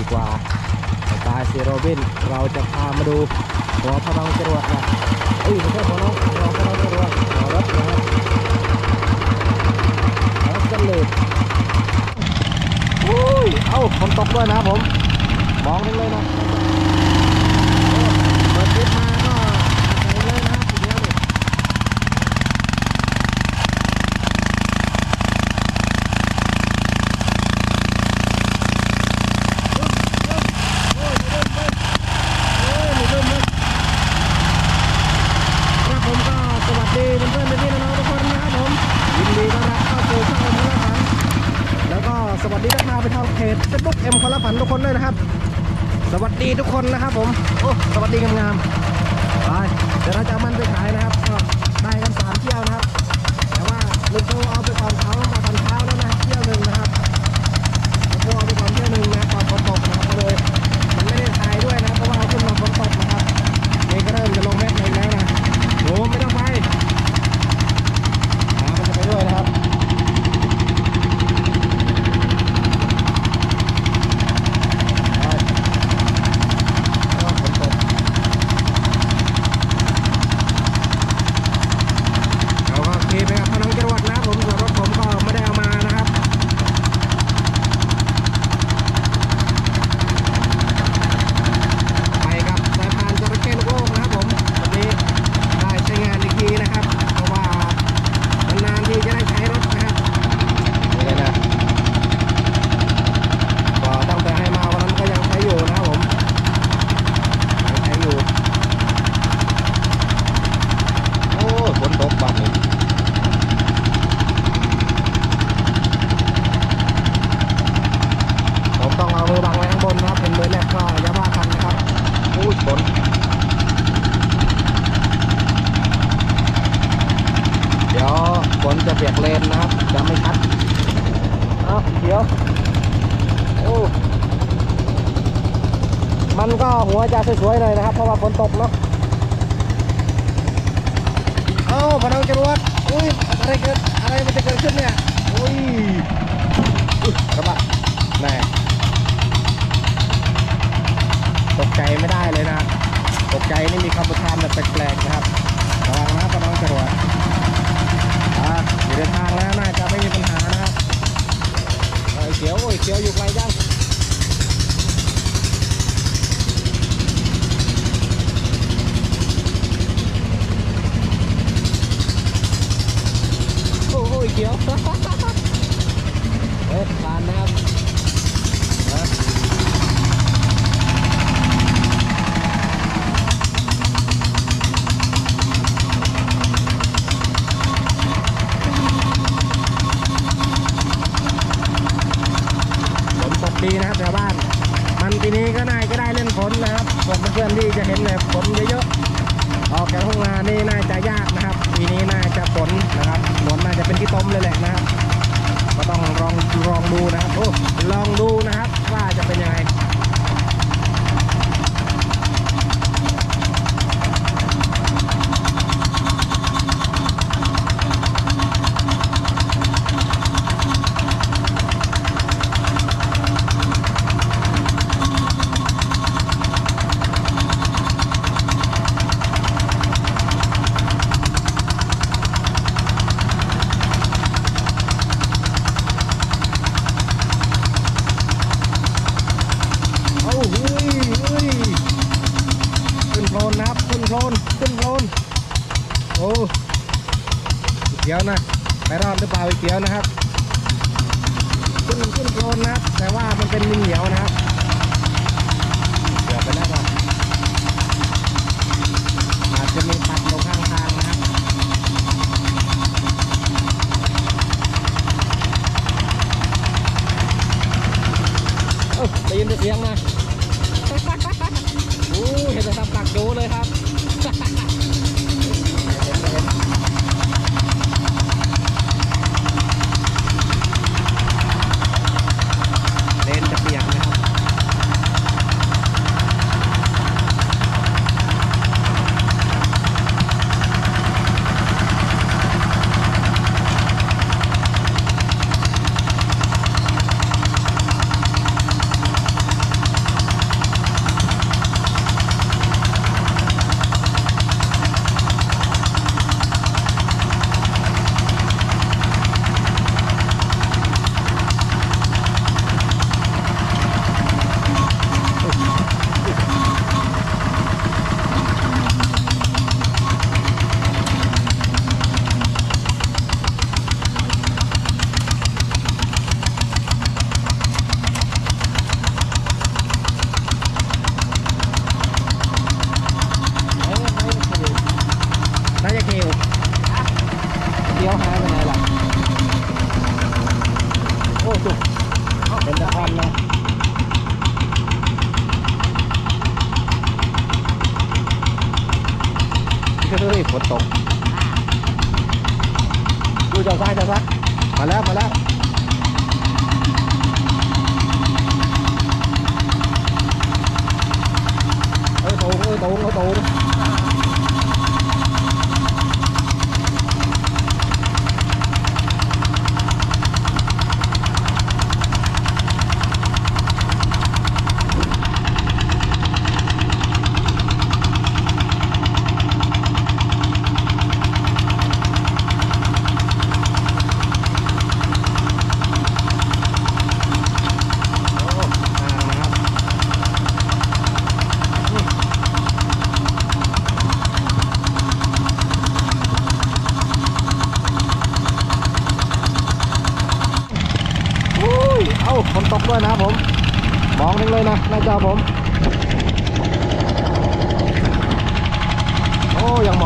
ดีกว่าสไตล์ซีโรบิน เราจะพามาดูหัวพลังจรวดนะเอ้ยไม่ใช่หัวน้องหัวพลังจรวดหัวรถนะครับรถกันเลยอุ้ย เอ้าฝนตกด้วยนะผม มองได้เลยนะเปิดคลิปมาก็ไปเลยนะครับทีเดียวนี่ ครับผมก็สวัสดีเพื่อนๆพี่ๆน้องๆทุกคนนะครับผมยินดีต้อนรับเข้าสู่ช่องเอ็มคอลฝันแล้วก็สวัสดีทักทายไปทางเพจเฟซบุ๊กเอ็มคอลฝันทุกคนด้วยนะครับ สวัสดีทุกคนนะครับผมโอ้สวัสดีงามๆไปเดี๋ยวเราจะเอามันไปขายนะครับก็ได้กันสามเที่ยวนะครับ แต่ว่าลุงโตเอาไปก่อนเขามาตอนเช้าแล้วนะเที่ยวหนึ่งนะครับลุงโตเอาไปก่อนเที่ยวหนึ่งนะก่อนฝนตกนะครับก็เลยมันไม่ได้ทายด้วยนะเพราะว่าเอาขึ้นมาฝนตกนะครับนี่ก็เริ่มจะลงเม็ดเลยแล้วนะโอ้ไม่ต้องไปหามันจะไปด้วยนะครับไปเอาฝนตกเราก็ขี่ไปกับพน้องจรวดนะผมส่วนรถผมก็ไม่ได้เอามานะครับ ไปกับสายพานจระเข้ลูกโลกนะครับผมวันนี้ได้ใช้งานอีกทีนะครับ เพราะว่านานๆที่จะได้ใช้รถนะครับนี่เลยนะก็ตั้งแต่ให้มาวันนั้นก็ยังใช้อยู่นะครับผมยังใช้อยู่ โอ้ยฝนตกบัดนี้ผมต้องเอามือบังไว้ข้างบนนะครับเป็นมือแรกก็อย่าว่ากันนะครับอู้ยฝนเดี๋ยวฝ นจะเปียกเลนนะครับจะไม่ชัดเอาเดี๋ยวโอ้มันก็หัวจะสวยๆหน่อยนะครับ เพราะว่าฝนตกเนาะเอ้าพนังจรวดอุ้ยอะไรเกิดอะไรมันจะเกิดขึ้นเนี่ยอุ้ยกระบะแน่ตกใจไม่ได้เลยนะ ตกใจนี่มีคำพูดคำแบบแปลกๆนะครับระวังนะพนังจรวด อ่าอยู่ในทางแล้วน่าจะไม่มีปัญหานะครับเอ้เขียวโอ้เขียวอยู่ไกลจังโอ้โหเขียวเอ๊ะผ่านนะครับนะฝนตกดีนะครับแถวบ้าน มันปีนี้ก็น่าจะได้เล่นฝนนะครับส่วนเพื่อนๆที่จะเห็นแบบฝนเยอะๆ ออกจากห้องนานี่น่าจะยากนะครับ ปีนี้น่าจะฝนนะครับฝนน่าจะ เลยแหละนะครับก็ต้องลองลองดูนะครับโอ้ลองดูนะครับ ว่าจะเป็นยัง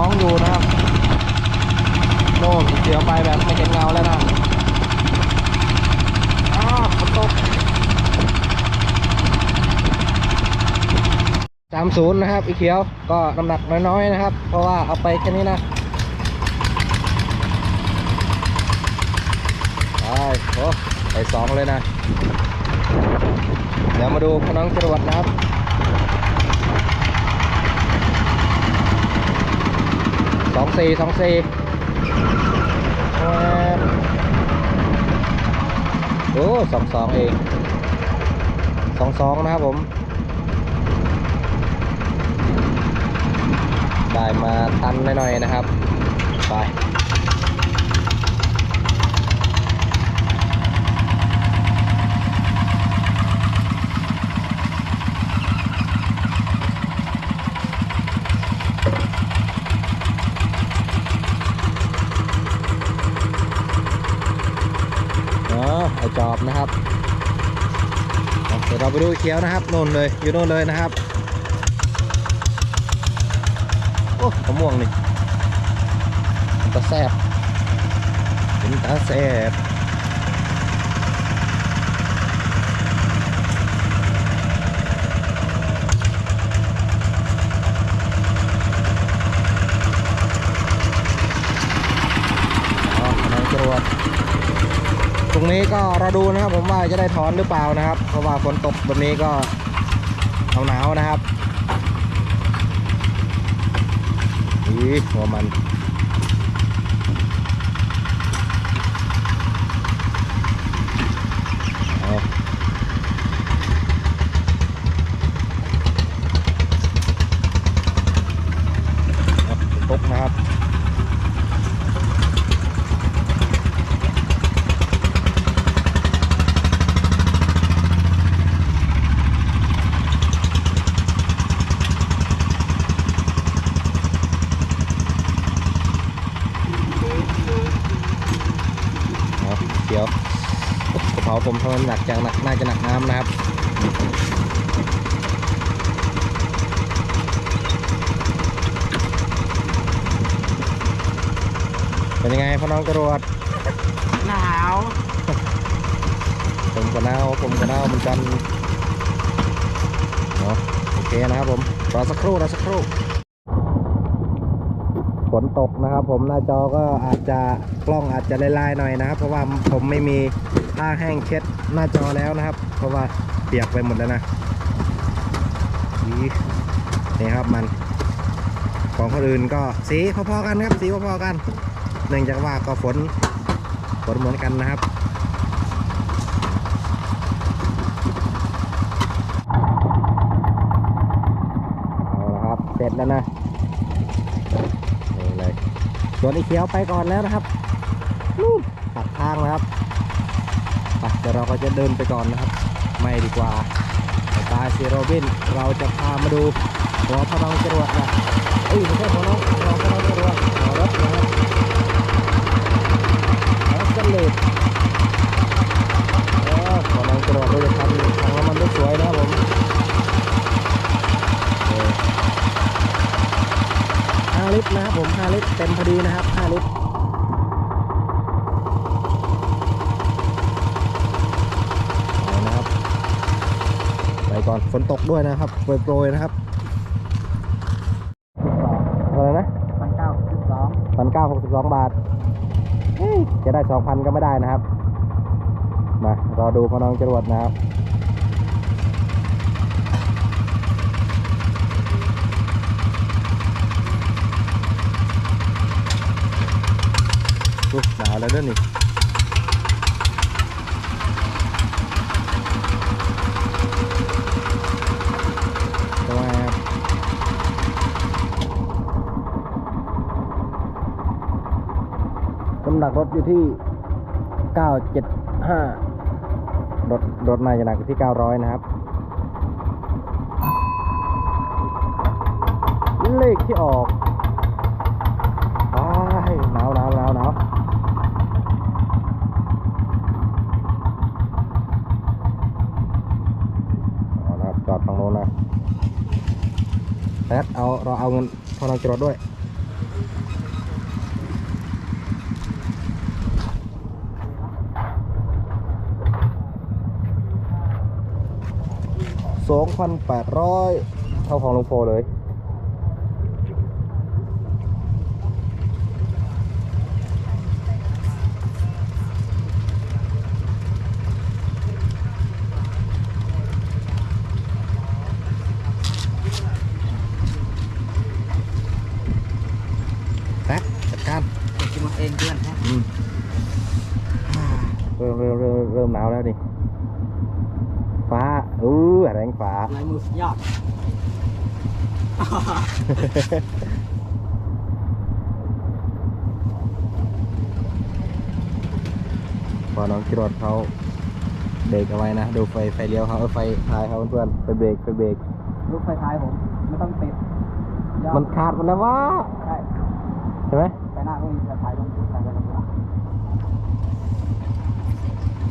อ้ยังองอยู่นะครับโน่นเสียวไปแบบไม่เห็นเงาแล้วนะอ้าวฝนตกสามศูนย์นะครับอีเขียวก็น้ำหนักน้อยๆนะครับ เพราะว่าเอาไปแค่นี้นะไปโอ้ไปสองเลยนะ เดี๋ยวมาดูพน้องจรวดนะครับ สองสี่สองสี่โอ้สองสองเองสองสองนะครับผม ได้มาตันหน่อยๆนะครับ ไป อ๋อไอจอบนะครับอะเดี๋ยวเราไปดูเขี ยวนะครับโน่นเลยอยู่โน่นเลยนะครับโอ้มะม่วงนี่ตาแซบเป็นตาแซบอ๋อน้องจรวตรงนี้ก็ ราดูนะครับผมว่าจะได้ถอนหรือเปล่านะครับ เพราะว่าฝนตกแบบนี้ก็หนาวๆนะครับอีหัวมันเอาเอาตกนะครับ เอาเดี๋ยว กระเป๋าผมทำไมมันหนักจังหนักน่าจะหนักน้ำนะครับเป็นยังไงพ่อน้องจรวดหนาวผมก็หนาวผมก็หนาวเหมือนกันเนาะโอเคนะครับผมรอสักครู่รอสักครู่ฝนตกนะครับผมหน้าจอก็อาจจะกล้องอาจจะลายๆหน่อยนะครับ เพราะว่าผมไม่มี ผ้าแห้งเช็ดหน้าจอแล้วนะครับ เพราะว่าเปียกไปหมดแล้วนะนี่นี่ครับมัน ของคนอื่นก็สีพอๆกันครับ สีพอๆกันเนื่องจากว่าก็ฝนฝนเหมือนกันนะครับเอาละครับเสร็จแล้วนะนี่เลยส่วนไอ้เขียวไปก่อนแล้วนะครับนู่นตัดทางนะครับ เดี๋ยวเราก็จะเดินไปก่อนนะครับ ไม่ดีกว่าตายซีโรบิน เราจะพามาดูหัวพน้องจรวดนะเอ้ยไม่ใช่หัวน้องหัวพน้องจรวดหัวรถนะครับรถกันเลยโอ้หัวน้องจรวดเราจะทำทางน้มันได้สวยนะครับผมโอเค5ลิตรนะครับผม5ลิตรเต็มพอดีนะครับ5ลิตรไปนะครับ ไป ก่อนฝนตกด้วยนะครับโปรยๆนะครับอะไรนะพันเก้าพันเก้าหกสิบสองบาทเฮ้ยจะได้สองพันก็ไม่ได้นะครับมารอดูพ่อน้องจรวดนะครับอุ๊ยหนาวแล้วเด้วยนี่ ทำไมครับน้ำหนักรถ อยู่ที่ 975รถรถมาจะหนักอยู่ที่ 900 นะครับ เลขที่ออกหนาวหนาวหนาวหนาวจอดฝั่งโน้นนะแพทเอาเราเอาเงินพอเราจรดด้วย สองพันแปดร้อยเท่าของลุงโฟเลยแป๊บจัดการกินมาเองเพื่อนฮะอืมเริ่มเริ่มเริ่มเริ่มหนาวแล้วดิฟ้า อู้แรงฟ้าลายมือสุดยอด พอน้องกิรถเขาเบรกเอาไว้นะ ดูไฟไฟเลี้ยวเขาเออไฟท้ายเขาเพื่อนๆไปเบรกไปเบรกลูกไฟท้ายผม ไม่ต้องติดยอดมันขาดหมดแล้ววะใช่ใช่ไหมไปหน้าก็มีไฟท้ายต้องใส่ไว้ตรงกลาง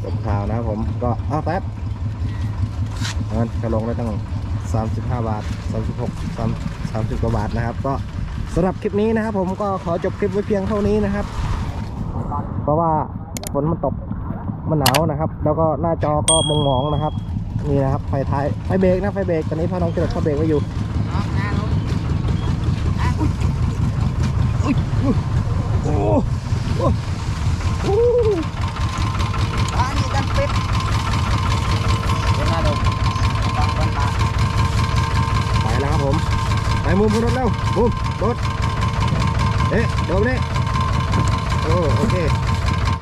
จบข่าวนะครับผมก็อ้าวแป๊บ เงินจะลงได้ตั้ง35 บาท 36 3 30กว่าบาทนะครับ ก็สำหรับคลิปนี้นะครับ ผมก็ขอจบคลิปไว้เพียงเท่านี้นะครับ เพราะว่าฝนมันตกมันหนาวนะครับ แล้วก็หน้าจอก็มองมองๆนะครับ นี่นะครับไฟท้ายไฟเบรกนะไฟเบรกตอนนี้พ่อน้องเกิดเขาเบรกไว้อยู่โอ้โหโอ้โห อ่านี่ดันปิดเดี๋ยวหน้าดมฟังคนมา ไปแล้วครับผม ไปมุมรถเร็วมุมรถเอ๊ะเดี๋ยวนี้โอ้โอเค